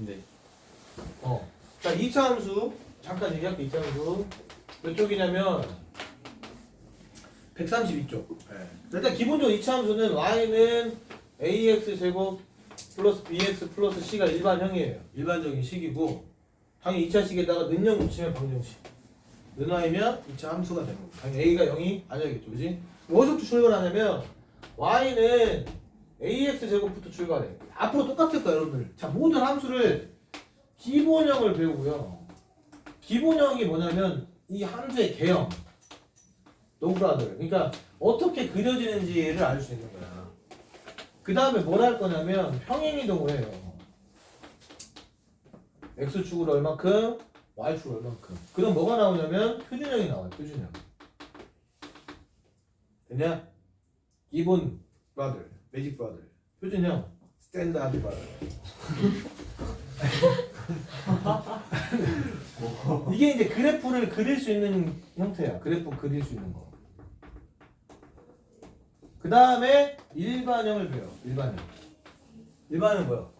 네. 어. 자, 2차 함수. 잠깐 얘기할게, 2차 함수. 몇 쪽이냐면, 132쪽. 일단 기본적으로 2차 함수는 y는 ax 제곱 플러스 bx 플러스 c가 일반형이에요. 일반적인 식이고, 당연히 2차 식에다가 는형 붙이면 방정식. 는 y면 2차 함수가 되는 거고. 당연히 a가 0이 아니겠죠, 그지? 어디서부터 출발하냐면, y는 ax 제곱부터 출발해. 앞으로 똑같을 거예요, 여러분들. 자, 모든 함수를 기본형을 배우고요. 기본형이 뭐냐면 이 함수의 개형, 노브라들. 그러니까 어떻게 그려지는지를 알 수 있는 거야. 그 다음에 뭘 할 거냐면 평행이동을 해요. x축으로 얼만큼, y축으로 얼만큼. 그럼 뭐가 나오냐면 표준형이 나와요. 표준형. 됐냐? 기본 브라들, 매직 브라들. 표준형, 스탠다드 브라들. 이게 이제 그래프를 그릴 수 있는 형태야. 그래프 그릴 수 있는 거. 그 다음에 일반형을 배워. 일반형. 일반은 뭐야?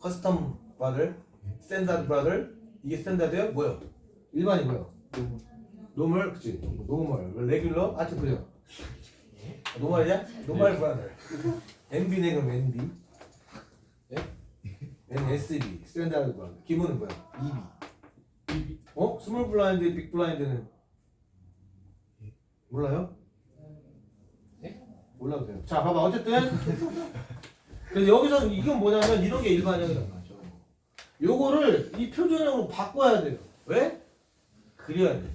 커스텀 브라들, 스탠다드 브라들. 이게 스탠다드야? 뭐야? 일반이 뭐야? 노멀, 그치? 노멀, 레귤러, 아티클리어. 노멀이야? 노멀 브라들. NB네 그럼 NB. 예? NSB, 스탠다드 브라들. 기본은 뭐야? EB. 어? 스몰 블라인드, 빅 블라인드는 몰라요? 네? 몰라도 돼요. 자, 봐봐. 어쨌든 그래서 여기서 이건 뭐냐면 이런 게 일반형이란 말이죠. 요거를 이 표준형으로 바꿔야 돼요. 왜? 그려야 돼요.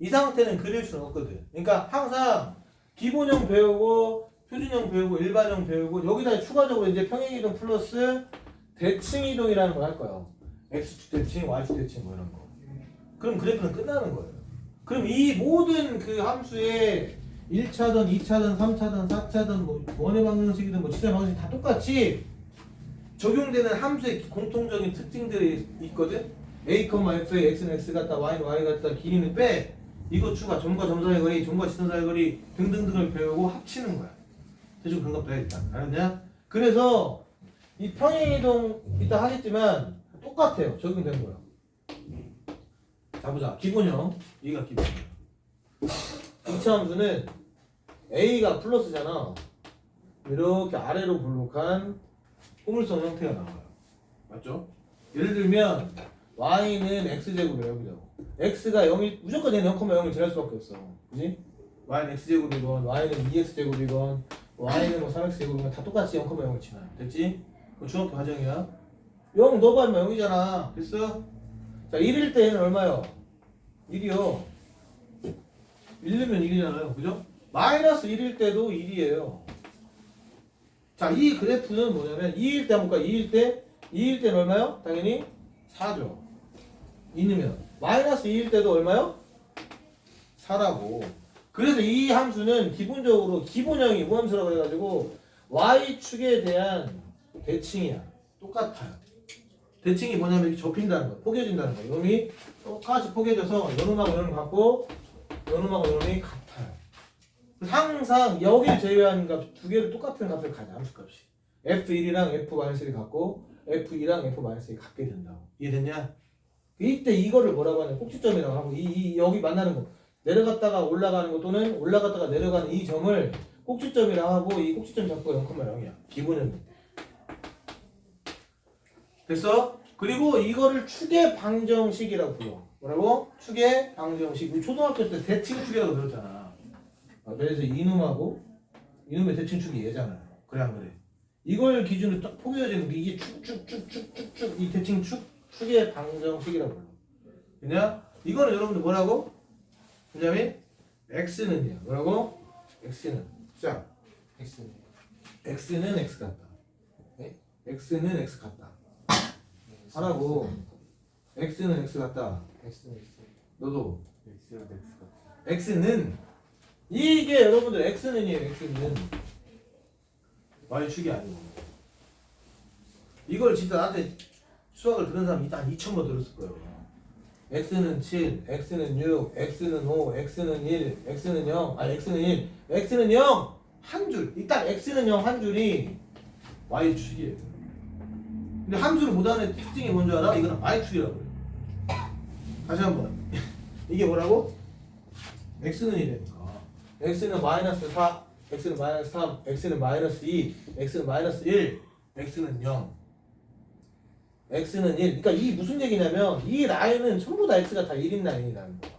이 상태는 그릴 수는 없거든. 그러니까 항상 기본형 배우고 표준형 배우고 일반형 배우고 여기다 추가적으로 이제 평행이동 플러스 대칭이동이라는 걸 할 거예요. x축 대칭, y축 대칭 뭐 이런 거. 그럼 그래프는 끝나는 거예요. 그럼 이 모든 그 함수의 1차든 2차든 3차든 4차든 뭐 원의 방정식이든 뭐 치사 방정식 다 똑같이 적용되는 함수의 공통적인 특징들이 있거든. a, f의 x는 x 같다, y는 y 같다, 길이는 빼. 이거 추가, 점과 점 사이의 거리, 점과 사이의 거리 등등등을 배우고 합치는 거야. 대충 그런 거 배야 일단. 알았냐? 그래서 이 평행이동 이따 하겠지만 똑같아요. 적용된 거야. 자 보자. 기본형. 이가 기본형. 2차 함수는 a가 플러스잖아. 이렇게 아래로 블록한 포물선 형태가 나와요. 맞죠? 예를 들면 y는 x제곱이에요. 여기죠. x가 0이 무조건 얘는 0,0을 지날 수밖에 없어. 그지? y는 x제곱이건 y는 2x제곱이건 y는 뭐 3x제곱이건 다 똑같이 0,0을 지나요. 됐지? 그 중학교 과정이야. 0 넣어봐면 0이잖아. 됐어? 자 1일 때는 얼마요? 1이요. 1이면 1이잖아요. 그죠? 마이너스 1일 때도 1이에요. 자, 이 그래프는 뭐냐면 2일 때 한번 볼까? 2일 때 2일 때는 얼마요? 당연히 4죠. 2면 마이너스 2일 때도 얼마요? 4라고. 그래서 이 함수는 기본적으로 기본형이 무함수라고 해가지고 y축에 대한 대칭이야. 똑같아요. 대칭이 뭐냐면 이렇게 접힌다는 거, 포개진다는 거. 이놈이 똑같이 포개져서 요놈하고 요놈 같고 요놈하고 요놈이 같아요. 항상 여기를 제외한 값 두 개를 똑같은 값을 가져 함수값이. f1이랑 f-1이 같고 f2랑 f-1이 같게 된다고. 이해됐냐? 이때 이거를 뭐라고 하냐? 꼭지점이라고 하고 이, 이 여기 만나는 거. 내려갔다가 올라가는 거 또는 올라갔다가 내려가는 이 점을 꼭지점이라고 하고 이 꼭지점 잡고 0,0이야. 기본은. 됐어? 그리고 이거를 축의 방정식이라고 불러. 뭐라고? 축의 방정식. 우리 초등학교 때 대칭축이라고 배웠잖아. 아, 그래서 이놈하고 이놈의 대칭축이 얘잖아요 그래 안 그래? 이걸 기준으로 딱 포개어지는 게 이게 축 축 축 축 축 축 이 대칭축 축의 방정식이라고 불러 그냥 이거는 여러분들 뭐라고? 왜냐면 x는요 뭐라고? x는. 자 X. x는 x 같다. 네? x는 x 같다. 하라고. X는 x 같다. X는 X. 너도. X는 X 같아. x는. 이게 여러분들 x는이에요 x는. y축이 아니고 이걸 진짜 나한테 수학을 들은 사람 이따 한 2천 번 들었을 거예요 x는 7, x는 6, x는 5, x는 1, x는 0, 아니 x는 1, x는 0! 한 줄, 이딱 x는 0 한 줄이 y축이에요 근데 함수를 못하는 특징이 뭔지 알아? 이거는 y축이라고 그래. 다시 한 번. 이게 뭐라고? x는 1이니까. x는 마이너스 4, x는 마이너스 3, x는 마이너스 2, x는 마이너스 1, x는 0. X는 1. 그러니까 이 무슨 얘기냐면 이 라인은 전부 다 x가 다 1인 라인이라는 거야.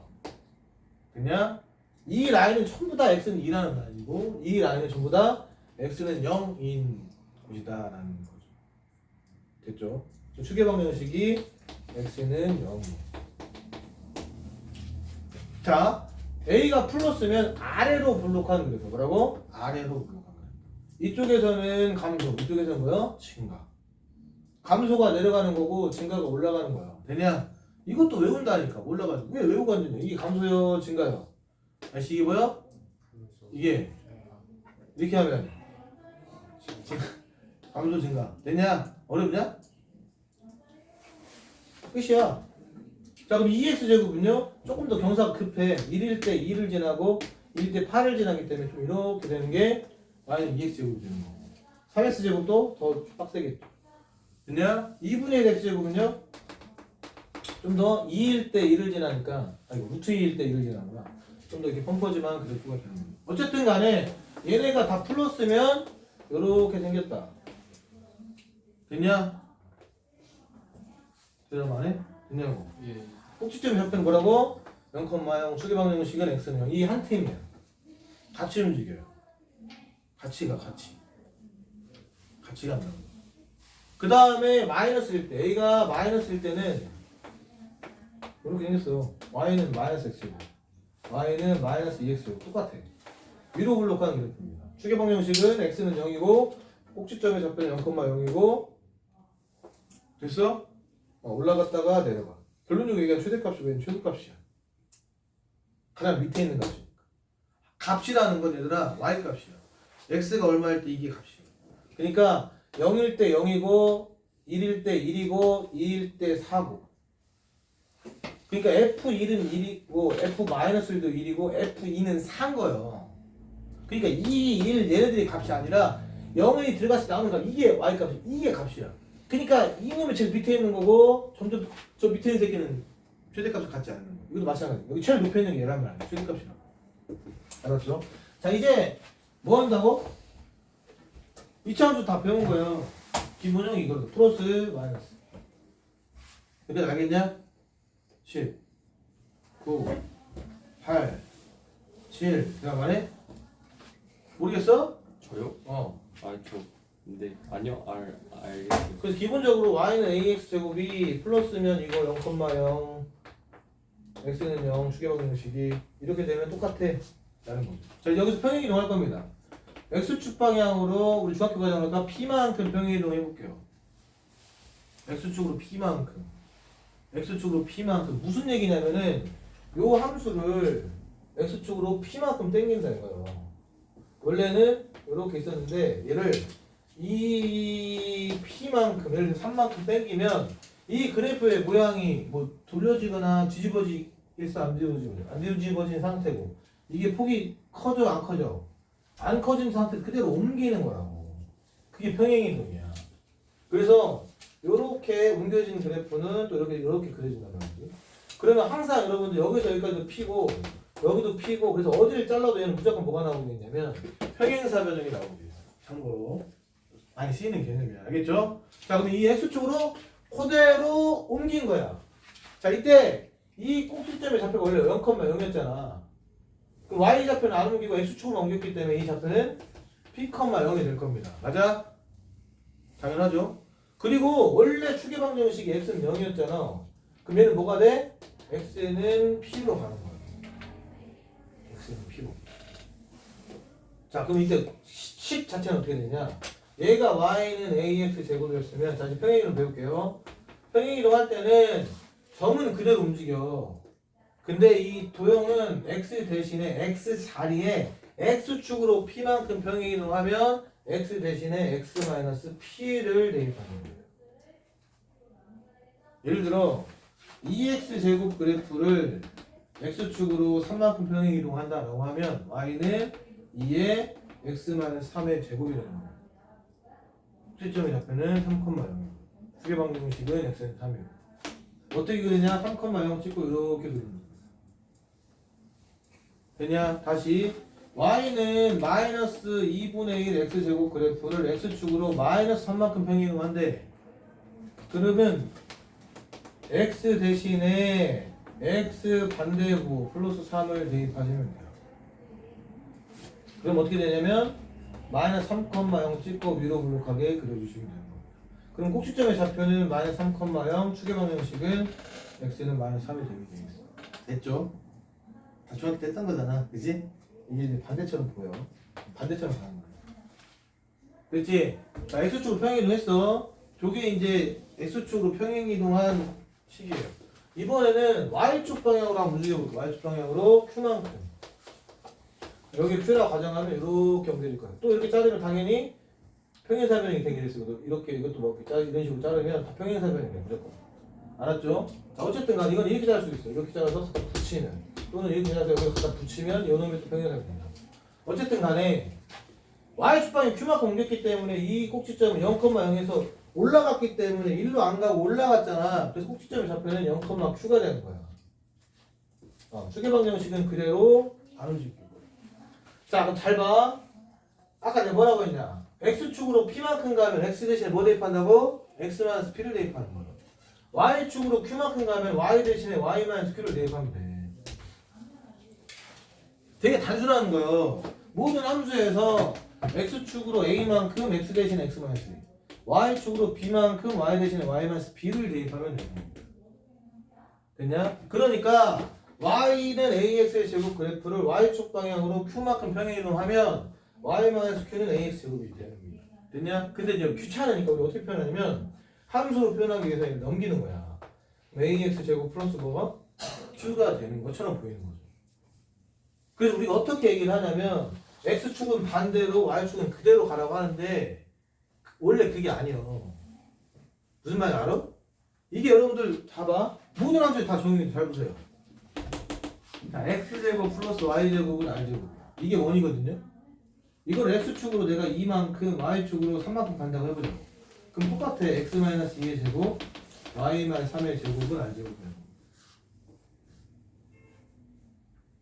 그냥 이 라인은 전부 다 x는 2라는 라인이고 이 라인은 전부 다 x는 0인 곳이다라는 거죠. 됐죠? 추계방 형식이 x는 0. 자, a가 플러스면 아래로 블록하는 거죠. 뭐라고? 아래로 블록하는 거예요. 이쪽에서는 감소, 이쪽에서는 뭐요? 증가. 감소가 내려가는 거고 증가가 올라가는 거야. 되냐? 이것도 외운다니까. 올라가지고. 왜 외우고 앉냐? 이게 감소요, 증가요. 다시 이게 뭐야? 이게 이렇게 하면 감소 증가. 되냐? 어렵냐? 끝이야. 자 그럼 2x 제곱은요 조금 더 경사가 급해 1일 때 2를 지나고 1일 때 8을 지나기 때문에 좀 이렇게 되는 게 y는 2x 제곱이 되는 거고 3x 제곱도 더 빡세겠죠 됐냐? 2분의 1 x 제곱은요 좀 더 2일 때 1을 지나니까 아니 루트 2일 때 1을 지나구나 좀 더 이렇게 펌퍼지만 그래프가 되는 거예요 어쨌든 간에 얘네가 다 플러스면 이렇게 생겼다 됐냐? 대답 안 해? 됐냐고 예. 꼭지점 좌표는 뭐라고? 0,0 추계방 형식은 x는 0. 이한 팀이야. 같이 움직여요. 같이 가, 같이. 같이 간다. 그 다음에 마이너스일 때, a가 마이너스일 때는 이렇게 생겼어. y는 마이너스 x고, y는 마이너스 2x고 똑같아. 위로 블록하는 그래프입니다. 추계방 형식은 x는 0이고, 꼭지점의 좌표는 0,0이고, 됐어? 어, 올라갔다가 내려가. 결론적으로 얘기한 최대값이 왜 최소값이야? 가장 밑에 있는 값이니까. 값이라는 건 얘들아 y 값이야. x가 얼마일 때 이게 값이야. 그러니까 0일 때 0이고 1일 때 1이고 2일 때 4고. 그러니까 f1은 1이고 f-1도 1이고 f2는 4인 거예요. 그러니까 2, 1 얘네들이 값이 아니라 0이 들어갔을 때 나오는 값 이게 y 값이 이게 값이야. 그러니까 이놈이 제일 밑에 있는 거고 점점 저 밑에 있는 새끼는 최대값을 갖지 않는 거. 이것도 마찬가지. 여기 제일 높에 있는 게 얘란 말이야. 최대값이라. 알았죠? 자 이제 뭐 한다고? 이차함수 다 배운 거예요. 기본형이 이거거든. 플러스 마이너스. 여기까지 알겠냐? 10 9 8 7 내가 말해? 모르겠어? 저요? 어. 아 저 근데 아니요 알 알겠어요. 그래서 기본적으로 y는 ax 제곱이 플러스면 이거 0,0 x는 0 추계방 형식이 이렇게 되면 똑같아 라는 거죠 자 여기서 평행 이동 할 겁니다 x축 방향으로 우리 중학교 과정으로 p만큼 평행 이동 해볼게요. X축으로 p만큼. X축으로 p만큼. 무슨 얘기냐면은 요 함수를 x축으로 p만큼 당긴다 이거예요. 원래는 이렇게 있었는데 얘를 이 P만큼 예를 들어 3만큼 땡기면 이 그래프의 모양이 뭐 돌려지거나 뒤집어지겠어? 안 뒤집어지고 안 뒤집어진 상태고. 이게 폭이 커져 안 커져 안 커진 상태 그대로 옮기는 거라고 그게 평행이동이야 그래서 이렇게 옮겨진 그래프는 또 이렇게 이렇게 그려진다는 거지 그러면 항상 여러분들 여기서 여기까지도 P고 여기도 P고 그래서 어디를 잘라도 얘는 무조건 뭐가 나오고 있냐면 평행사변형이 나오고 있어요 참고로 많이 쓰이는 개념이야. 알겠죠? 자, 그럼 이 x축으로 그대로 옮긴 거야. 자, 이때 이 꼭지점의 좌표가 원래 0,0이었잖아. 그럼 y 좌표는 안 옮기고 x축으로 옮겼기 때문에 이 좌표는 p, 0이 될 겁니다. 맞아? 당연하죠? 그리고 원래 추계방정식이 x는 0이었잖아. 그럼 얘는 뭐가 돼? x는 p로 가는 거야. x는 p로. 자, 그럼 이때 10 자체는 어떻게 되냐? 얘가 y는 ax 제곱이었으면 자 이제 평행이동 배울게요. 평행이동 할 때는 점은 그대로 움직여. 근데 이 도형은 x 대신에 x 자리에 x축으로 p만큼 평행이동 하면 x 대신에 x 마이너스 p를 대입하는 거예요. 예를 들어 2x 제곱 그래프를 x축으로 3만큼 평행이동한다라고 하면 y는 2의 x 마이너스 3의 제곱이 되는 거예요. 시점의 좌표는 3,0. 축의 방정식은 x는 3이고 어떻게 그리냐 3,0 찍고 이렇게 그립니다 되냐? 다시. y는 마이너스 2분의 1 x제곱 그래프를 x축으로 마이너스 3만큼 평이동한데 그러면 x 대신에 x 반대부 플러스 3을 대입하시면 돼요. 그럼 어떻게 되냐면 마이너스 3,0 찍고 위로 블록하게 그려주시면 되는 겁니다. 그럼 꼭지점의 좌표는 마이너스 3,0 축의 방정식은 x는 마이너스 3이 되게 되겠어 됐죠? 다 정확히 됐던 거잖아. 그지? 이게 반대처럼 보여. 반대처럼 가는 거야. 그렇지? 자 x축으로 평행이동했어. 저게 이제 x축으로 평행이동한 식이에요. 이번에는 y축 방향으로 한번 움직여볼게요. Y축 방향으로 q만큼 여기 q라고 가정하면 이렇게 연결될 거야 또 이렇게 자르면 당연히 평행사변이 되겠어. 이렇게 이것도 뭐 이렇게 자 이런 식으로 자르면 다 평행사변이 돼 무조건. 알았죠? 자 어쨌든 간 이건 이렇게 자를 수도 있어. 이렇게 잘라서 붙이는 또는 이렇게 잘라서 여기 갖다 붙이면 요놈이 또 평행사변이 된다. 어쨌든 간에 y축방이 q만큼 옮겼기 때문에 이 꼭지점은 0,0에서 올라갔기 때문에 일로 안 가고 올라갔잖아. 그래서 꼭지점의 좌표는 0,q가 되는 거야. 어, 추계방 정식은 그대로 안 움직이고. 자 그럼 잘 봐. 아까 내가 뭐라고 했냐? X축으로 p만큼 가면 x 대신에 뭐 대입한다고? x-p를 대입하는 거야 y축으로 q만큼 가면 y 대신에 y-q를 대입하면 돼 되게 단순한 거예요 모든 함수에서 x축으로 a만큼 x 대신에 x-a y축으로 b만큼 y 대신에 y-b를 대입하면 돼 됐냐? 그러니까 y는 ax의 제곱 그래프를 y축 방향으로 q만큼 평행이동하면 y-q는 ax 제곱이 겁니다. 됐냐? 근데 이제 귀찮으니까 우리 어떻게 표현하냐면 함수로 표현하기 위해서 넘기는 거야. ax 제곱 플러스 뭐가? q가 되는 것처럼 보이는 거죠. 그래서 우리가 어떻게 얘기를 하냐면 x축은 반대로 y축은 그대로 가라고 하는데 원래 그게 아니에요. 무슨 말인지 알아? 이게 여러분들 봐봐. 모든 함수에 다 적용이 돼. 잘 보세요. 자, x제곱 플러스 y제곱은 r제곱. 이게 원이거든요. 이걸 x축으로 내가 2만큼 y축으로 3만큼 간다고 해보자. 그럼 똑같아. x-2의 제곱, y-3의 제곱은 r제곱이야.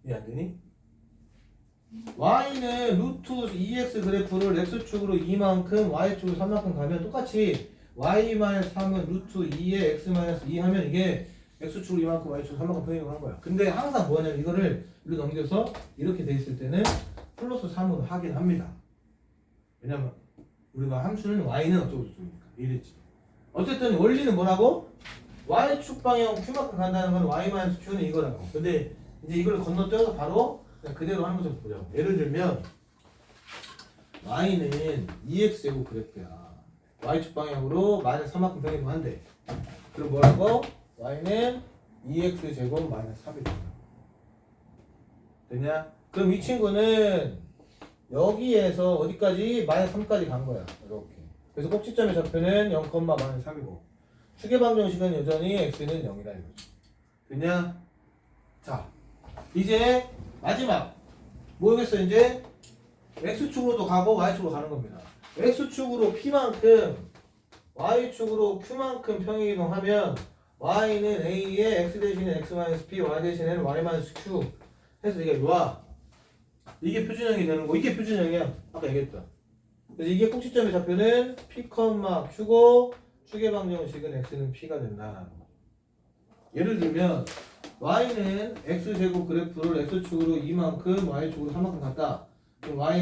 이해 안 되니? Y는 루트 2x 그래프를 x축으로 2만큼 y축으로 3만큼 가면 똑같이 y-3은 루트 2에 x-2 하면 이게 x축으로 이만큼 y축으로 3만큼 평행한 거야. 근데 항상 뭐냐면 이거를 이렇게 넘겨서 이렇게 돼 있을 때는 플러스 3으로 하긴 합니다. 왜냐면 우리가 함수는 y는 어쩌고 저쩌고니까? 이랬지. 어쨌든 원리는 뭐라고? y축 방향 q만큼 간다는 건 y-q는 이거라고. 근데 이제 이걸 건너뛰어서 바로 그대로 하는 거좀 보자고 예를 들면 y는 2x 제곱 그래프야 y축 방향으로 마이너스 3만큼 평행한데 그럼 뭐라고? y는 2x 제곱 마이너스 3이 된다. 됐냐? 그럼 이 친구는 여기에서 어디까지? 마이너스 3까지 간 거야. 이렇게. 그래서 꼭지점의 좌표는 0, 마이너스 3이고 축의 방정식은 여전히 x는 0이다 이거지. 됐냐? 자, 이제 마지막. 뭐겠어 이제 x축으로도 가고 y축으로 가는 겁니다. x축으로 p만큼 y축으로 q만큼 평행이동하면 y는 a에 x 대신에 x-p, y 대신에는 y-q 해서 이게 와 이게 표준형이 되는 거. 이게 표준형이야. 아까 얘기했다 그래서 이게 꼭지점의 좌표는 p, q고 축의 방정식은 x는 p가 된다 예를 들면 y는 x제곱 그래프를 x축으로 2만큼 y축으로 3만큼 갔다. 그럼 y